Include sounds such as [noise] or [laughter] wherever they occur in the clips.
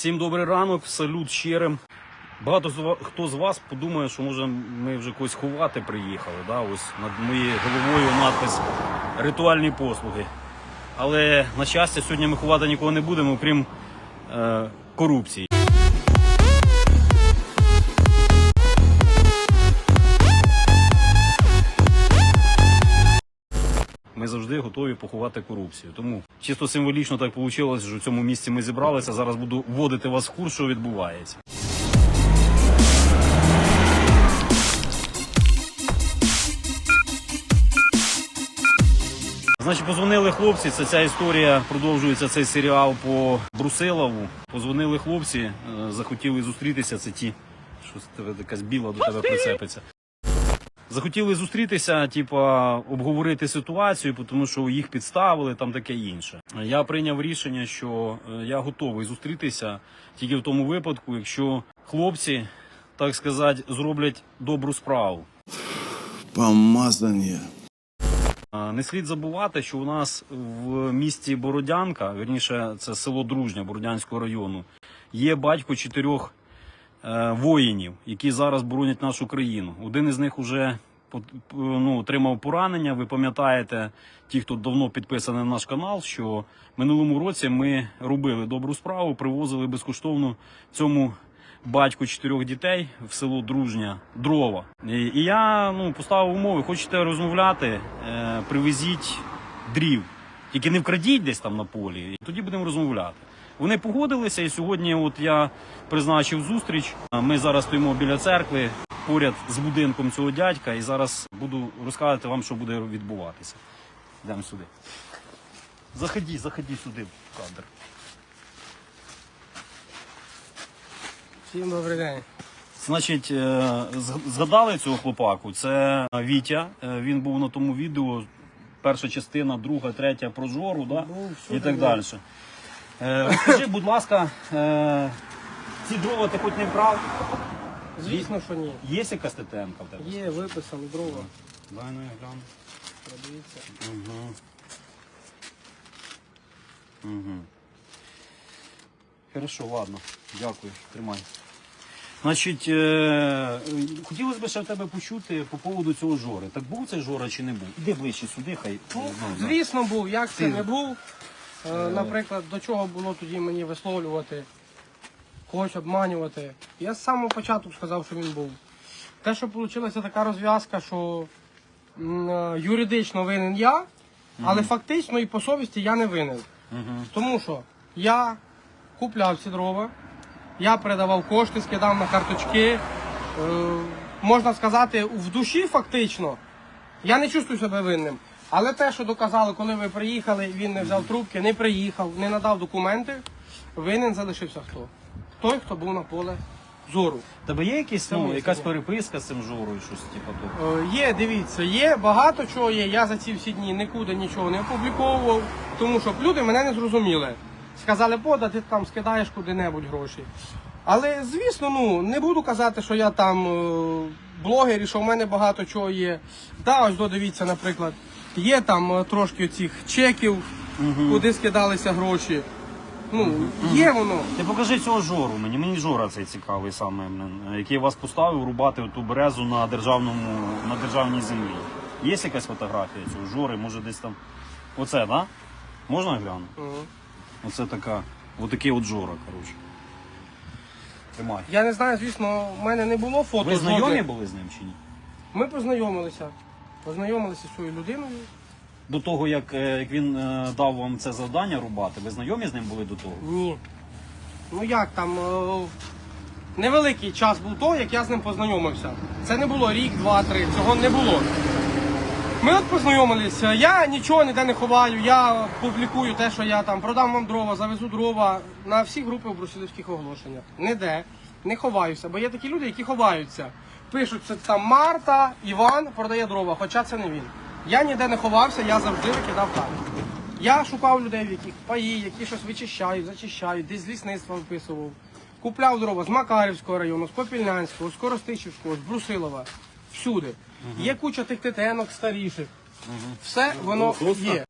Всім добрий ранок, салют щирим. Багато хто з вас подумає, що може ми вже когось ховати приїхали. Да? Ось над моєю головою надпис ритуальні послуги. Але на щастя, сьогодні ми ховати нікого не будемо, крім е, корупції. Завжди готові поховати корупцію. Тому чисто символічно так вийшло, що в цьому місці ми зібралися. Зараз буду вводити вас в курс, що відбувається. Значить, позвонили хлопці. Це ця історія продовжується цей серіал по Брусилову. Позвонили хлопці, е, захотіли зустрітися. Це ті, що тебе якась біла до тебе прицепиться. Захотіли зустрітися, типа обговорити ситуацію, тому що їх підставили, там таке інше. Я прийняв рішення, що е, я готовий зустрітися тільки в тому випадку, якщо хлопці, так сказати, зроблять добру справу. Помазание. А, Не слід забувати, що у нас в місті Бородянка, вірніше, це село Дружня Бородянського району, є батько чотирьох воїнів, які зараз боронять нашу країну. Один із них уже ну, отримав поранення. Ви пам'ятаєте, ті, хто давно підписаний на наш канал, що минулому році ми робили добру справу, привозили безкоштовно цьому батьку чотирьох дітей в село Дружня дрова. І я ну, поставив умови, хочете розмовляти, е, привезіть дрів. Тільки не вкрадіть десь там на полі, і тоді будемо розмовляти. Вони погодилися, і сьогодні от я призначив зустріч. Ми зараз стоїмо біля церкви поряд з будинком цього дядька, і зараз буду розказувати вам, що буде відбуватися. Йдемо сюди. Заходіть, заходіть сюди в кадр. Всім добрий день. Значить, е, згадали цього хлопаку. Це Вітя. Е, Він був на тому відео. Перша частина, друга, третя про жору, да? Був, і так був. далі. Е, Розкажи, будь ласка, е, ці дрова ти хоч не вкрав? Звісно, що ні. Є якась ТТН в тебе? Є виписано дрова. Дай ну я гляну. Подивіться. Угу. Угу. Хорошо, ладно. Дякую. Тримай. Значить, е, хотілося б ще в тебе почути по поводу цього жори. Так був цей жора чи не був? Іди ближче сюди, хай. Ну, да. звісно, був. Як це не був? Е, Наприклад, до чого було тоді мені висловлювати, когось обманювати. Я з самого початку сказав, що він був. Те, що вийшла така розв'язка, що е, юридично винен я, але фактично і по совісті я не винен. Тому що я купляв ці дрова, я передавав кошти, скидав на карточки. Е, можна сказати, в душі фактично я не чувствую себе винним. Але те, що доказали, коли ви приїхали, він не взяв трубки, не приїхав, не надав документи, винен залишився хто? Той, хто був на поле зору. Тебе є якісь, ну, якась переписка з цим жорою, щось типу того? Е, Є, дивіться, є багато чого є. Я за ці всі дні нікуди нічого не опубліковував, тому що люди мене не зрозуміли. Сказали, пода, ти там скидаєш куди-небудь гроші. Але звісно, ну не буду казати, що я там е, блогер і що в мене багато чого є. Да, ось додивіться, наприклад, є там е, трошки цих чеків, куди скидалися гроші. Ну, є воно. Ти покажи цього жору мені. Мені жора цей цікавий саме, який вас поставив рубати ту березу на державному на державній землі. Є якась фотографія цього жори, може десь там. Оце, так? Да? Можна глянути? Мгм. Оце така, отакий от жора, коротше. Тримай. Я не знаю, звісно, в мене не було фото. Ви знайомі були з ним чи ні? Ми познайомилися. Познайомилися з цією людиною. До того, як, е, як він е, дав вам це завдання рубати, ви знайомі з ним були до того? Ні. Ну як там. е, Невеликий час був то, як я з ним познайомився. Це не було рік, два, три. Цього не було. Ми от познайомилися. Я нічого ніде не ховаю. Я публікую те, що я там продам вам дрова, завезу дрова на всі групи в брусилівських оголошеннях. Ніде. Не ховаюся, бо є такі люди, які ховаються. Пишуть, що там Марта, Іван продає дрова, хоча це не він. Я ніде не ховався, я завжди викидав так. Я шукав людей, в яких паї, які щось вичищають, зачищають, десь з лісництва виписував. Купляв дрова з Макарівського району, з Попільнянського, з Коростичівського, з Брусилова. Всюди. Є куча тих ТТНок старіших. Все воно є.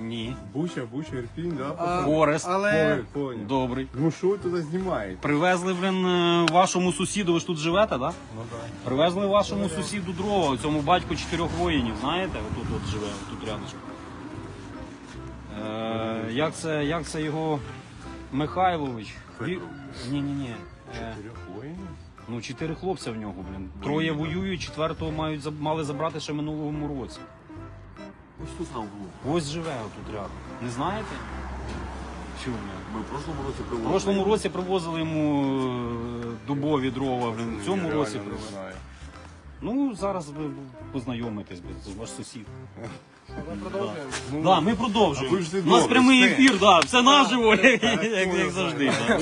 Ні. Буча, Буча, Ірпінь, да? А, Орест. Але Понял, понял. Добрий. Ну що ви туди знімаєте? Привезли, блин, е, вашому сусіду, ви ж тут живете, так? Да? Ну так. Привезли вашому сусіду дрова, цьому батьку чотирьох воїнів, знаєте? Отут от живе, тут рядочку. Е, як, це, як це його Михайлович? Федорович. Ні, ні, ні. Чотирьох воїнів? Ну, чотири хлопця в нього, блін. Троє воюють, четвертого мають заб- мали забрати ще минулому році. Ось тут нам було. Ось живе отут рядом. Не знаєте? Чому? Ми в прошлому році В привозили. прошлому році привозили йому е, дубові дрова, блін. В цьому Я році привозили. Ну, зараз ви познайомитесь, це ваш сусід. Ми продовжуємо. Ну, Да, ми продовжуємо. ви ж не У нас добре, прямий все. ефір, да, все наживо, як, як, як завжди. да.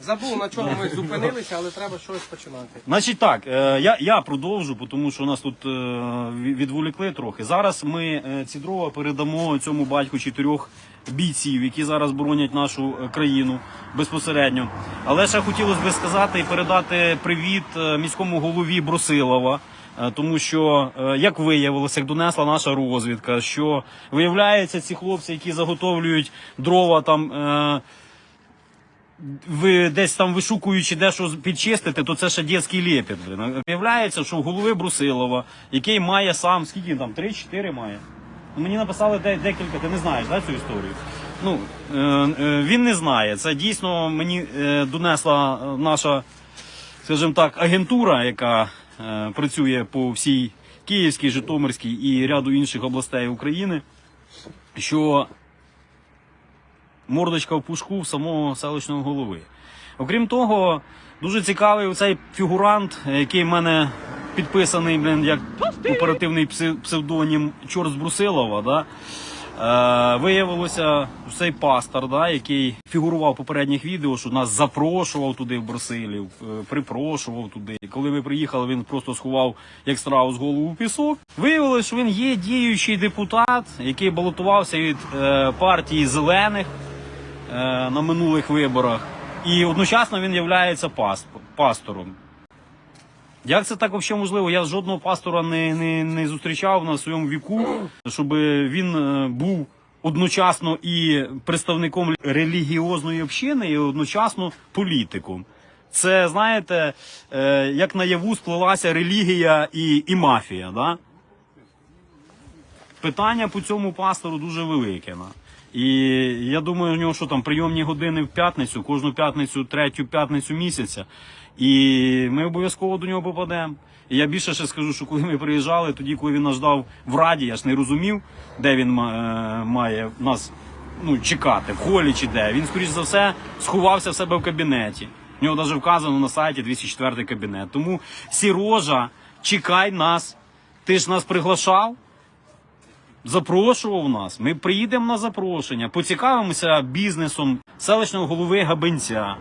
Забув, на чому ми зупинилися, але треба щось починати. Значить так, е, я, я продовжу, тому що нас тут е, ві- відволікли трохи. Зараз ми е, ці дрова передамо цьому батьку чотирьох бійців, які зараз боронять нашу е, країну безпосередньо. Але ще хотілося б сказати і передати привіт е, міському голові Брусилова. Е, Тому що, е, як виявилося, як донесла наша розвідка, що виявляється, ці хлопці, які заготовлюють дрова там е, ви десь там вишукуючи дещо підчистити, то це ще дітський. Блин. Виявляється, що в голови Брусилова, який має сам, скільки там, 3-4 має. Ну, Мені написали де, декілька, ти не знаєш да, цю історію. Ну, він не знає. Це дійсно мені донесла наша, скажімо так, агентура, яка працює по всій Київській, Житомирській і ряду інших областей України, що мордочка в пушку в самого селищного голови. Окрім того, дуже цікавий цей фігурант, який в мене підписаний блін, як оперативний псевдонім Чорт з Брусилова. Да? Е, виявилося цей пастор, да, який фігурував в попередніх відео, що нас запрошував туди в Брусилів, е, припрошував туди. Коли ми приїхали, він просто сховав як страус голову в пісок. Виявилося, що він є діючий депутат, який балотувався від е, партії зелених е, на минулих виборах. І одночасно він є пастором. Як це так взагалі можливо? Я жодного пастора не, не, не зустрічав на своєму віку, щоб він е, був одночасно і представником релігіозної общини, і одночасно політиком. Це, знаєте, е, як наяву сплелася релігія і, і мафія. Да? питання по цьому пастору дуже велике. на. І я думаю, у нього що там прийомні години в п'ятницю, кожну п'ятницю, третю п'ятницю місяця. І ми обов'язково до нього попадемо. І я більше ще скажу, що коли ми приїжджали, тоді, коли він нас ждав в раді, я ж не розумів, де він е, має нас ну, чекати, в холі чи де. Він, скоріш за все, сховався в себе в кабінеті. У нього навіть вказано на сайті 204 кабінет. Тому сірожа, чекай нас. Ти ж нас приглашав. Запрошував нас. Ми приїдемо на запрошення, поцікавимося бізнесом селищного голови Габенця,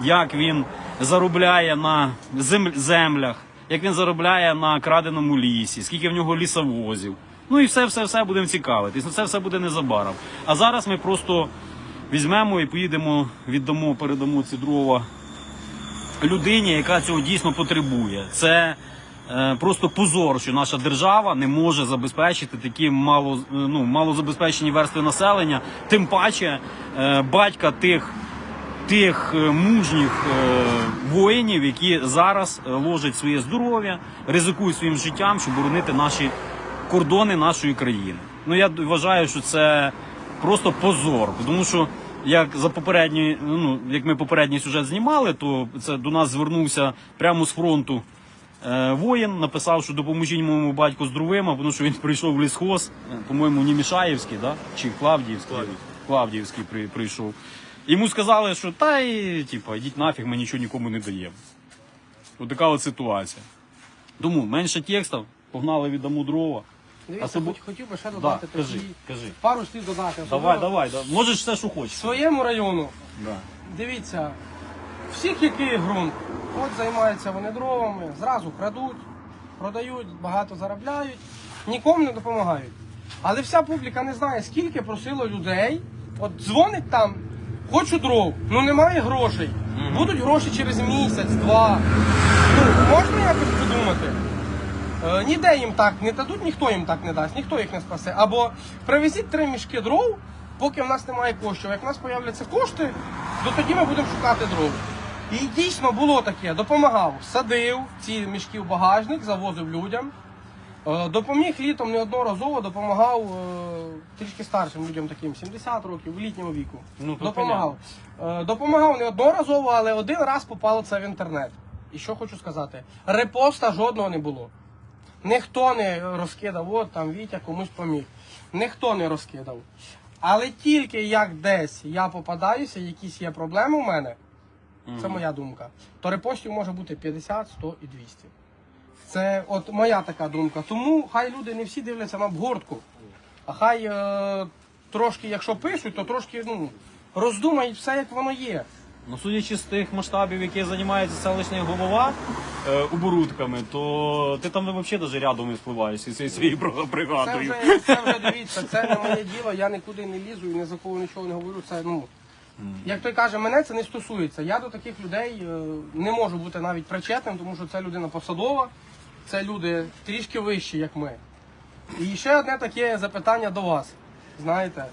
як він заробляє на зем- землях, як він заробляє на краденому лісі, скільки в нього лісовозів. Ну і все, все, все будемо цікавитись. Ну це все буде незабаром. А зараз ми просто візьмемо і поїдемо, віддамо, передамо ці дрова людині, яка цього дійсно потребує. Це е, просто позор, що наша держава не може забезпечити такі мало, е, ну, малозабезпечені верстви населення, тим паче е, батька тих. Тих е, мужніх е, воїнів, які зараз е, ложать своє здоров'я, ризикують своїм життям, щоб боронити наші кордони нашої країни. Ну я вважаю, що це просто позор, тому що як за попередній, ну як ми попередній сюжет знімали, то це до нас звернувся прямо з фронту е, воїн, написав, що допоможіть моєму батьку з дровима, тому що він прийшов в лісхоз, по-моєму, Німішаєвський, да? чи Клавдіївський, Клавдіївський при, прийшов. Йому сказали, що та й типу, йдіть нафіг, ми нічого нікому не даємо. Ось така от ситуація. Тому менше текстів, погнали віддамо дрова. Дивіться, Особо- хоч- хотів би ще Да, додати кажи, такі кажи. пару слів додати. Давай, Особливо давай, да. можеш все, що хочеш. Своєму району, Да. дивіться, всіх який ґрунт, от займаються вони дровами, зразу крадуть, продають, багато заробляють, нікому не допомагають. Але вся публіка не знає, скільки просило людей. От дзвонить там, хочу дров, ну немає грошей. Будуть гроші через місяць, два. Ну, можна якось подумати? Е, ніде їм так не дадуть, ніхто їм так не дасть, ніхто їх не спасе. Або привезіть три мішки дров, поки в нас немає коштів. Як в нас з'являться кошти, то тоді ми будемо шукати дров. І дійсно було таке, допомагав, садив ці мішки в багажник, завозив людям. Е, Допоміг літом неодноразово, допомагав е, трішки старшим людям, таким 70 років, літнього віку. Ну, допомагав. Е, Допомагав неодноразово, але один раз попало це в інтернет. І що хочу сказати: репоста жодного не було. Ніхто не розкидав, от там Вітя комусь поміг. Ніхто не розкидав. Але тільки як десь я попадаюся, якісь є проблеми у мене, це моя думка, то репостів може бути 50, 100 і 200. Це от моя така думка. Тому хай люди не всі дивляться на обгортку, а хай е, трошки, якщо пишуть, то трошки ну, роздумають все, як воно є. Ну, судячи з тих масштабів, які займається селищний голова е, оборудками, то ти там взагалі навіть рядом не впливаєш із цією своєю бро- Це бригадою. вже, це вже дивіться, це не моє діло, я нікуди не лізу і ні за кого нічого не говорю. Це ну як той каже, мене це не стосується. Я до таких людей е, не можу бути навіть причетним, тому що це людина посадова, це люди трішки вищі, як ми. І ще одне таке запитання до вас. Знаєте,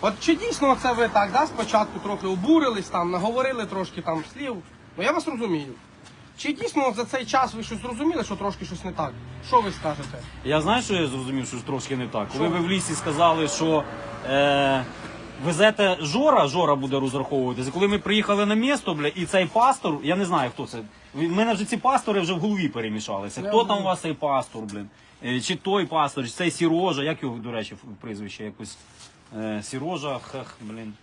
от чи дійсно це ви так, да, спочатку трохи обурились, там, наговорили трошки там слів? Ну я вас розумію. Чи дійсно за цей час ви щось зрозуміли, що трошки щось не так? Що ви скажете? Я знаю, що я зрозумів, що трошки не так. Коли ви в лісі сказали, що е, везете Жора, Жора буде розраховуватися. Коли ми приїхали на місто, бля, і цей пастор, я не знаю хто це. У мене вже ці пастори вже в голові перемішалися. Хто там у вас цей пастор, блін? Е, Чи той пастор, чи цей Сірожа, як його, до речі, прізвище якось. Е, Сірожа, хах, блін.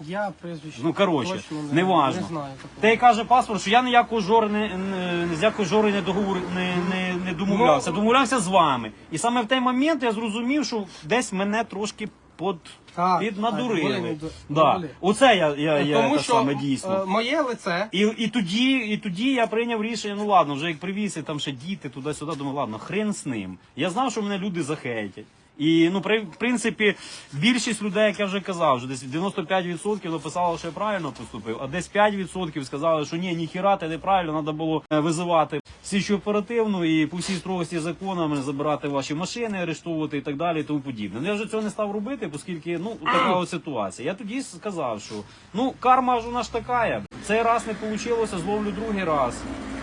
Я прізвище. Ну, коротше, точно не, неважно. Не знаю такого. Та й каже паспорт, що я ніякого жори не, не з якої жори не договор не, не, не домовлявся. Ну, домовлявся з вами. І саме в той момент я зрозумів, що десь мене трошки под, Так, так, піднадурили. були неду- да. були. Оце я, я, я Тому те що саме дійсно. е, моє лице. І, і, тоді, і тоді я прийняв рішення, ну ладно, вже як привіз, і там ще діти туди-сюди, думаю, ладно, хрен з ним. Я знав, що мене люди захейтять. І ну, при, в принципі, більшість людей, як я вже казав, вже десь 95% написало, що я правильно поступив, а десь 5% сказали, що ні, ніхіра, ти неправильно, треба було е, визивати слідчу оперативну і по всій строгості законами забирати ваші машини, арештовувати і так далі, і тому подібне. Ну я вже цього не став робити, оскільки ну така от ситуація. Я тоді сказав, що ну карма ж вона ж така. Цей раз не вийшло, зловлю другий раз.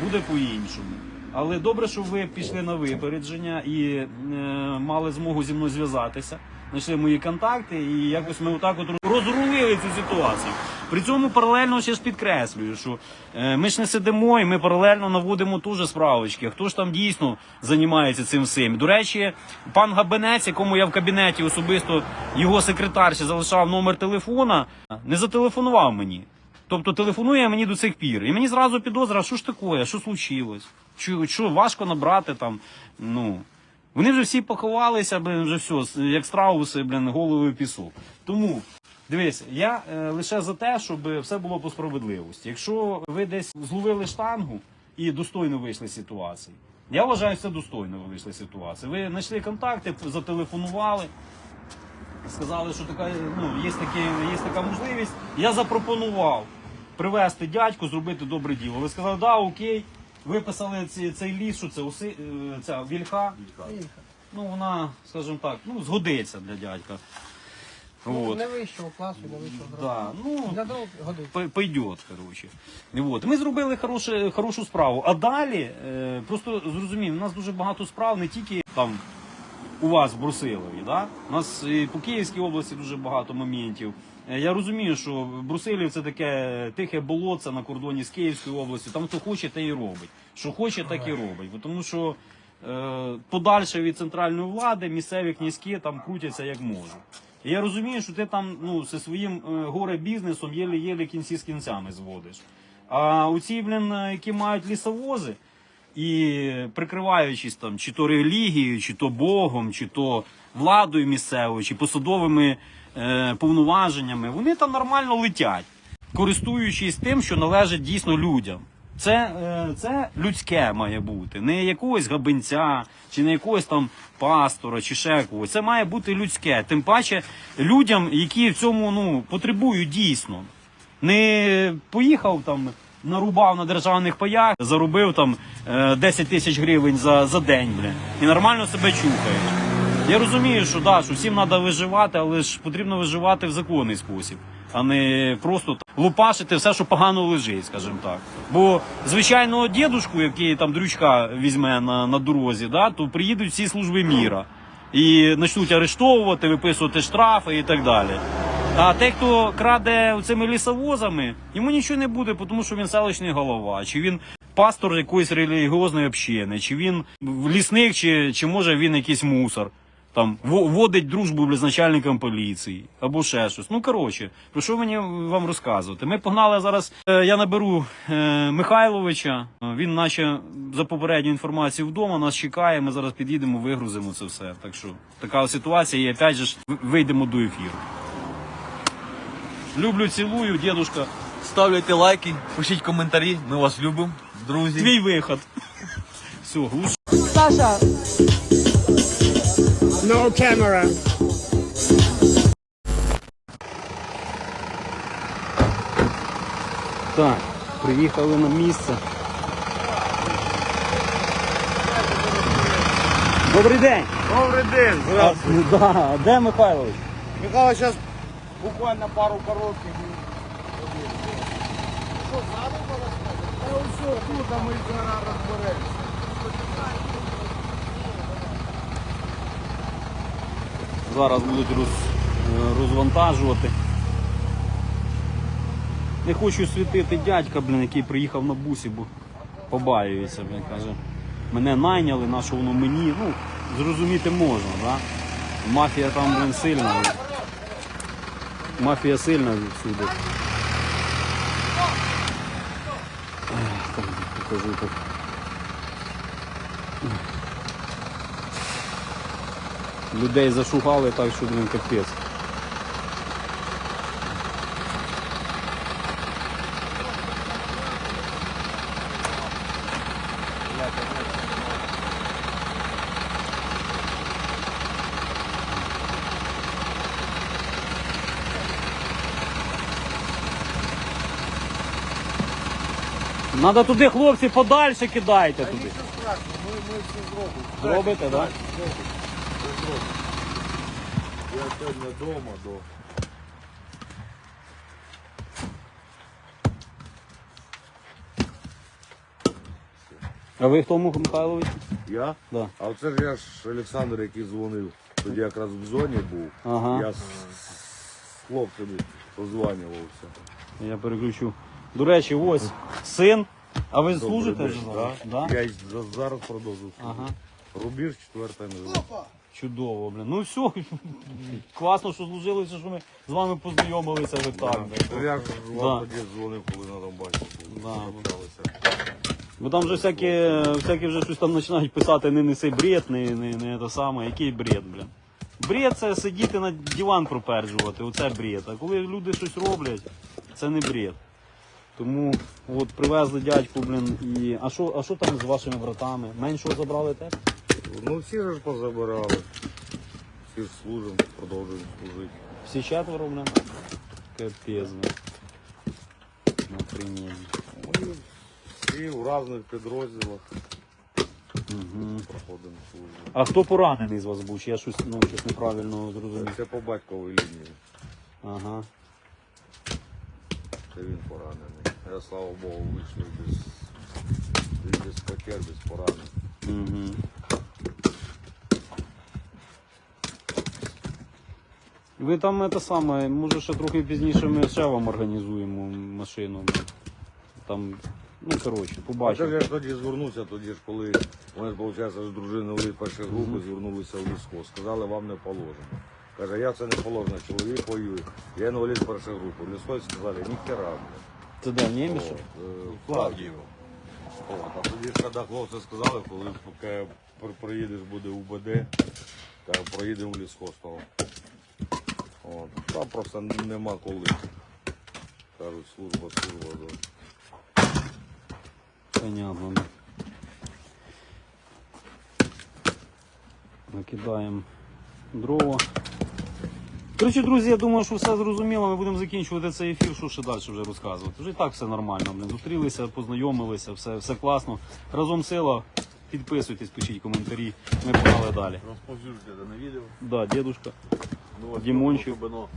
Буде по-іншому. Але добре, що ви пішли на випередження і е, мали змогу зі мною зв'язатися. Знайшли мої контакти, і якось ми отак от розрулили цю ситуацію. При цьому паралельно ще ж підкреслюю, що е, ми ж не сидимо і ми паралельно наводимо теж справочки. Хто ж там дійсно займається цим всім? До речі, пан Габенець, якому я в кабінеті особисто його секретар ще залишав номер телефона, не зателефонував мені. Тобто телефонує мені до цих пір. І мені зразу підозра, що ж таке, що случилось? Що, що важко набрати там. Ну. Вони вже всі поховалися, блин, вже все, як страуси, блин, голови в пісок. Тому. Дивись, я е, лише за те, щоб все було по справедливості. Якщо ви десь зловили штангу і достойно вийшли з ситуації, я вважаю, що це достойно ви вийшли з ситуації. Ви знайшли контакти, зателефонували, сказали, що така, ну, є, такі, є така можливість. Я запропонував привезти дядьку, зробити добре діло. Ви сказали, да, окей. Виписали ці, цей ліс, що це уси, е, ця вільха. Ну, вона, скажімо так, ну, згодиться для дядька. Ну, От. не вищого класу, не вищого Да, ну, Для дров годиться. П- пойдет, короче. От. Ми зробили хороше, хорошу справу. А далі, е, просто зрозумів, у нас дуже багато справ, не тільки там у вас в Брусилові. Да? У нас і по Київській області дуже багато моментів. Е, Я розумію, що Брусилів це таке тихе болотце на кордоні з Київською областю. Там хто хоче, те і робить. Що хоче, так і робить. Бо Тому що е, подальше від центральної влади місцеві князьки там крутяться як можуть. І я розумію, що ти там ну, зі своїм е, горе-бізнесом єлі-єлі кінці з кінцями зводиш. А у ці, блін, е, які мають лісовози, і прикриваючись там чи то релігією, чи то Богом, чи то владою місцевою, чи посадовими е, повноваженнями, вони там нормально летять, користуючись тим, що належить дійсно людям. Це, е, це людське має бути, не якогось габенця, чи не якогось там пастора, чи ще когось. Це має бути людське. Тим паче людям, які в цьому ну, потребують дійсно. Не поїхав там нарубав на державних паях, заробив там е, 10 тисяч гривень за, за день, бля, і нормально себе чухаєш. Я розумію, що да, що всім треба виживати, але ж потрібно виживати в законний спосіб, а не просто лупашити все, що погано лежить, скажімо так. Бо звичайного дідушку, який там дрючка візьме на, на дорозі, да, то приїдуть всі служби міра і почнуть арештовувати, виписувати штрафи і так далі. А той, хто краде цими лісовозами, йому нічого не буде, тому що він селищний голова, чи він пастор якоїсь релігіозної общини, чи він лісник, чи, чи може він якийсь мусор. Там во- водить дружбу з начальником поліції або ще щось. Ну коротше, про що мені вам розказувати? Ми погнали зараз. е, Я наберу е, Михайловича. Він, наче за попередню інформацію вдома, нас чекає. Ми зараз під'їдемо, вигрузимо це все. Так що така ситуація, і опять же ж вийдемо до ефіру. Люблю, цілую, дідушка. Ставляйте лайки, пишіть коментарі, ми вас любимо, друзі. Твій виход. Все, глуш. Sasha. No camera. Так, приїхали на місце. Добрий день! Добрий день! А, да, а де Михайлович? Михайло зараз буквально пару коротких. Що, зараз Та все, тут а ми зараз розберемося. Зараз будуть роз, е, розвантажувати. Не хочу світити дядька, блін, який приїхав на бусі, бо побаюється, блін, каже. Мене найняли, на що воно мені. Ну, зрозуміти можна, да? Мафія там, блін, сильна. Мафія сильна всюди. Покажу так. Людей зашугали так, що блін капець. Надо туди, хлопці, подальше кидайте туди. Ми всі зробимо. Зробите, так? Я сьогодні вдома до. А ви хто Михайлович? Я? Да. А оце ж я ж Олександр, який дзвонив. Тоді якраз в зоні був. Ага. Я з з хлопцями позванювався. Я переключу. До речі, ось син. А ви служите вже да? зараз? Да? Я й за- зараз продовжу. Ага. Рубіж четверта не Чудово, блін. Ну все. [laughs] Класно, що служилося, що ми з вами познайомилися ви так. блін. Я ж вам тоді дзвонив, коли на Донбасі був. Да. Общалися. Бо там вже всякі, всякі вже щось там починають писати, не неси бред, не, не, не те саме. Який бред, блін. Бред це сидіти на диван проперджувати, оце бред. А коли люди щось роблять, це не бред. Тому от привезли дядьку, блін, і. А що, а що там з вашими братами? Меншого забрали теж? Ну всі ж позабирали. Всі ж служимо, продовжуємо служити. Всі четверо, блін. Капець, блін. Охренеть. Ми всі в різних підрозділах Угу. проходимо службу. А хто поранений з вас був? Чи я щось, ну, щось неправильно зрозумів? Це по батьковій лінії. Ага. Це він поранений. Я слава Богу вийшов без, без потерь, без поранень. Угу. Ви там це саме, може ще трохи пізніше ми ще вам організуємо машину. Там, ну коротше, побачимо. я ж тоді звернувся, тоді ж коли вони, виходить, з дружиною першої групи звернулися в лісхоз. Сказали, вам не положено. Каже, я це не положено, чоловік воює. Я інвалід першої групи. В лісхозі сказали, ніхера. Це де? От, е, Клавдієво. От, а тоді ж коли хлопці сказали, коли поки приїдеш буде УБД, каже, проїдемо в лісхоз. От. Там просто нема коли. Кажуть, служба, служба. да. Понятно. Накидаємо дрова. Коротше, друзі, я думаю, що все зрозуміло. Ми будемо закінчувати цей ефір, що ще далі вже розказувати. Вже і так все нормально. Блин. Зустрілися, познайомилися, все, все класно. Разом сила. Підписуйтесь, пишіть коментарі. Ми погнали далі. Розповсюджуйте дане відео. Да, дедушка. Ну, Дімончик. особливо,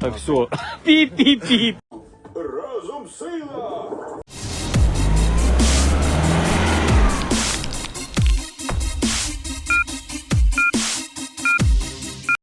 Так, все. [laughs] Пип-пип-пип. Разом сила!